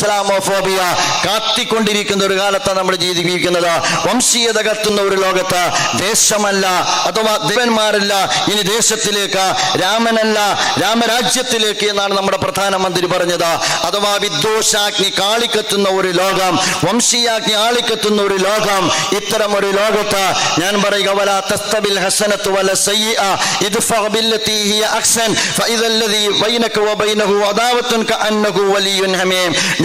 Islamophobia കാത്തിക്കൊണ്ടിരിക്കുന്ന ഒരു കാലത്താണ് നമ്മൾ ജീവിക്കുന്നത്. വംശീയത കത്തുന്ന ഒരു ലോകത്ത് ദേശമല്ല അഥവാ ദേവന്മാരല്ല ഇനി ദേശത്തിലേക്ക് രാമനല്ല രാമരാജ്യത്തിലേക്ക് എന്നാണ് നമ്മുടെ പ്രധാനമന്ത്രി പറഞ്ഞത്. അഥവാ വിദ്വേഷാഗ്നി കാളിക്കത്തുന്ന ഒരു ലോകം വംശീയാഗ്നി ആളിക്കത്തുന്ന ഒരു ലോകം ഇത്തരം ഒരു ലോകത്ത് ഞാൻ പറയുക വല തസ്തബിൽ ഹസനത്ത് വല സയ്യിഅ ഇദ്ഫഅ ബില്ലതി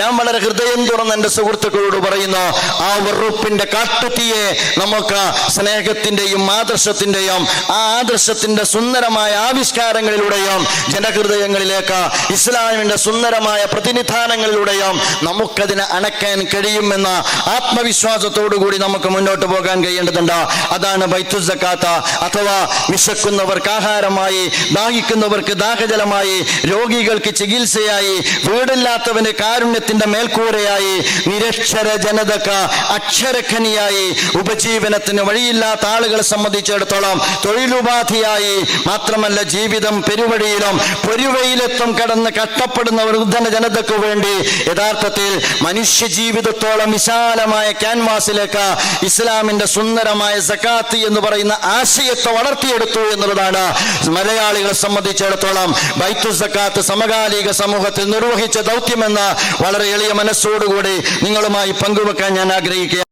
ഞാൻ വളരെ ഹൃദയം തുറന്ന് എന്റെ സുഹൃത്തുക്കളോട് പറയുന്നു ആ വെറുപ്പിന്റെ കാട്ടുതീയെ നമുക്ക് സ്നേഹത്തിന്റെയും ആദർശത്തിന്റെയും ആ ആദർശത്തിന്റെ സുന്ദരമായ ആവിഷ്കാരങ്ങളിലൂടെയും ജനഹൃദയങ്ങളിലേക്ക് ഇസ്ലാമിന്റെ സുന്ദരമായ പ്രതിനിധാനങ്ങളിലൂടെയും നമുക്കതിനെ അണക്കാൻ കഴിയുമെന്ന ആത്മവിശ്വാസത്തോടു കൂടി നമുക്ക് മുന്നോട്ട് പോകാൻ കഴിയേണ്ടതുണ്ട്. അതാണ് വൈദ്യുസക്കാത്ത സക്കാത്ത അഥവാ വിശക്കുന്നവർക്ക് ആഹാരമായി ദാഹിക്കുന്നവർക്ക് ദാഹജലമായി രോഗികൾക്ക് ചികിത്സയായി വീടില്ലാത്തവന് കാരുണ്യത്തിന്റെ മേൽക്കൂരയായി നിരക്ഷര ജനതക്ക് അക്ഷരഖനിയായി ഉപജീവനത്തിന് വഴിയില്ലാത്ത ആളുകളെ സംബന്ധിച്ചിടത്തോളം തൊഴിലുപാധിയായി മാത്രമല്ല ജീവിതം പെരുവഴിയിലും പൊരുവയിലെത്തും കടന്ന് കഷ്ടപ്പെടുന്ന വൃദ്ധന ജനതയ്ക്ക് വേണ്ടി യഥാർത്ഥത്തിൽ മനുഷ്യ ജീവിതത്തോളം വിശാലമായ ക്യാൻവാസിലേക്ക് ഇസ്ലാമിന്റെ സുന്ദരമായ സക്കാത്ത് എന്ന് പറയുന്ന ആശയത്തെ വളർത്തിയെടുത്തു എന്നുള്ളതാണ് മലയാളികളെ സംബന്ധിച്ചിടത്തോളം ബൈത്തു സക്കാത്ത് സമകാലിക സമൂഹത്തിൽ നിർവഹിച്ച ദൗത്യമെന്ന് വളരെ എളിയ മനസ്സോടുകൂടി നിങ്ങളുമായി പങ്കുവെക്കാൻ ഞാൻ ആഗ്രഹിക്കുക